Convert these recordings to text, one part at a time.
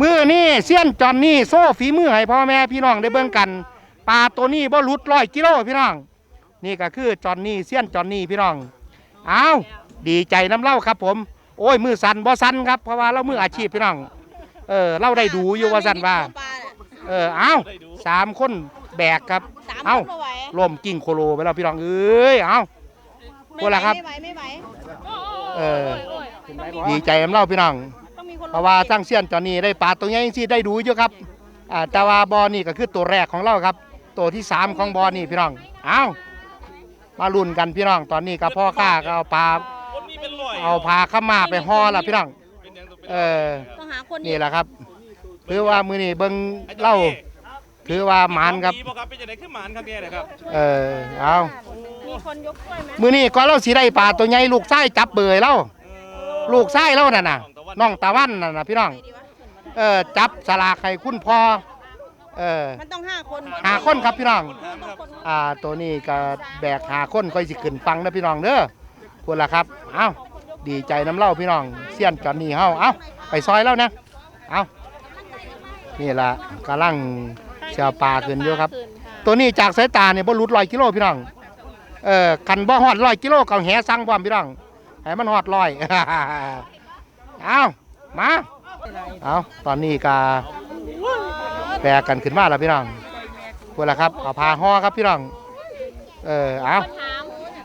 มือนี่เสี้ยนจอนนี่โซ่ฝีมือให้พ่อแม่พี่น้องได้เบิ่งกันปลาตัวนี้บ่หลุดร้อยกิโลพี่น้อง นี่ก็คือจอนนี่เสี้ยนจอนนี่พี่น้องอ้าวดีใจน้ำเล่าครับ ผม โอ้ยมือสั่นบ่สั่นครับเพราะว่าเรามืออาชีพพี่น้อง เออเราได้ดูอยู่ว่าสั่นว่า เออเอาสามคนแบกครับสามเอาคนไม่ไหวล่มกิ่งโคโลไปแล้วพี่น้องเอ้ยเอาพวกเราครับไม่ไหวไม่ไหวเออดีใจน้ำเล่าพี่น้องต้องมีคน เพราะว่าสร้างเสี้ยนจอนนี่ได้ปลาตัวใหญ่ที่ได้ดูอยู่ครับอ่าแต่ว่าบอนี่ก็คือตัวแรกของเราครับ ตัวที่สามของบอนี่พี่น้องเอามาลุ้นกันพี่น้องตอนนี้กับพ่อข้าก็เอาปลาคนมีเป็นร้อยเอาพาข้ามาไปห่อละพี่น้องเป็นหยังตัวเป็นเออต้องหาคนนี่แหละครับถือว่ามือนี่เบิ้งเล่าถือว่าหมานครับ ดีบ่ครับเป็นจังไดขึ้นหมานครับเนี่ยนะครับเออเอามีคนยกถ้วยไหมมือนี่ก็เราสีได้ปลาตัวใหญ่ลูกไส้จับเบยเล่าลูกไส้เล่านั่นน่ะ น้องตะวันนั่นน่ะพี่น้องใครดีวะเออจับสลากให้คุณพ่อเออมันต้องห้าคนหาคนครับพี่น้องต้องคนอ่าตัวนี้ก็แบกหาคนค่อยสิขึ้นฟังนะพี่น้องเด้อพูดละครับ เอ้าดีใจน้ำเล่าพี่น้องเสี้ยนจอนนี่เฮาเอ้าไปซอยแล้วนะ เอ้านี่ล่ะกำลังเชียวปลาขึ้นอยู่ครับ ตัวนี้จากสายตาเนี่ยบ่หลุดร้อยกิโลพี่น้อง เออกันบ่ฮอดร้อยกิโลเกาแหสั่งพร้อมพี่น้องให้มันฮอดร้อย เอามาเอาตอนนี้ก็แปลกันขึ้นมาแล้วพี่น้องพูดละครับเอาพาห่อครับพี่น้องเออเอา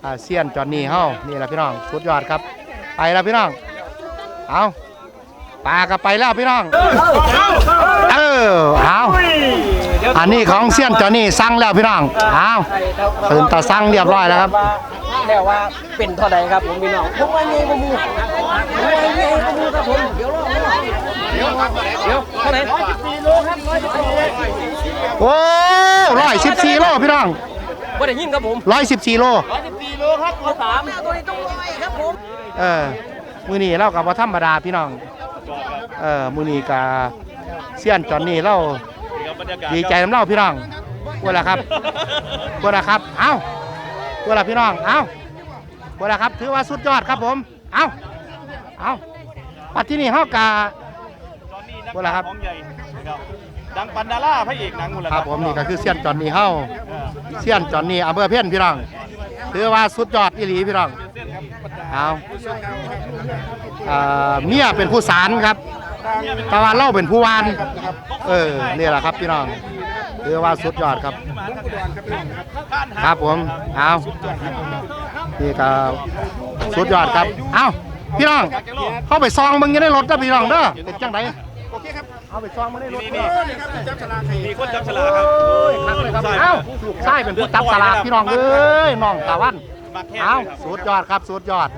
อาเซียนจอนนี่เฮานี่แหละพี่น้องสุดยอดครับ ไปแล้วพี่น้องเอาปลาก็ไปแล้วพี่น้องเออเอาอันนี้ของเซียนจอนนี่สั่งแล้วพี่น้องเอาตื่นตาสั่งเรียบร้อยแล้วครับ แล้วว่าเป็นเท่าใดครับผมพี่น้องผมว่าไงก็มูผมว่าไงก็มูครับผมเดี๋ยวรอเดี๋ยวเดี๋ยวเท่าไหร่ร้อยสิบสี่โลครับร้อยสิบสี่โลโอ้ร้อยสิบสี่โลพี่น้องบ่ได้ยินครับผมร้อยสิบสี่โลร้อยสิบสี่โลครับตัวสามตัวนี้ต้องร้อยครับผมเออมือนี้เรากับว่าธรรมดาพี่น้องเออมือนี้กับเซียนจอนนี่เราเดี๋ยวบรรยาดีใจน้ำเล่าพี่น้องพวกละครับพวกละครับ เอ้า พวกละพี่น้อง เอ้าพวกละครับ ถือว่าสุดยอดครับผม เอ้าเอ้าปัจจุบันเฮากาจอนนี่นักว่าอะไรครับของใหญ่นะครับดังปันดาราพระเอกหนังหมดแล้วครับผมนี่ก็คือเซียนจอนนี่เฮาเซียนจอนนี่อำเภอเพี้ยนพี่น้อง ถือว่าสุดยอดอีหลีพี่น้อง เอาอ่าเมียเป็นผู้สารครับตะวันเล่าเป็นผู้วาน เออนี่แหละครับพี่น้อง ถือว่าสุดยอดครับ ครับผมเอานี่ก็สุดยอดครับเอาพี่น้องเข้าไปซองมึงอยังได้รถนะพี่น้องเด้อเป็นจังไดโอเคครับเอาไปซองมึงได้รถนี่เด้นี่อมีคนจับฉลากครับครับเลยครับเอ้าลูกชายเป็นผู้จับสลากพี่น้องเอ้ยน้องตะวันมาแค่เอ้าครับสุดยอดครับสุดยอด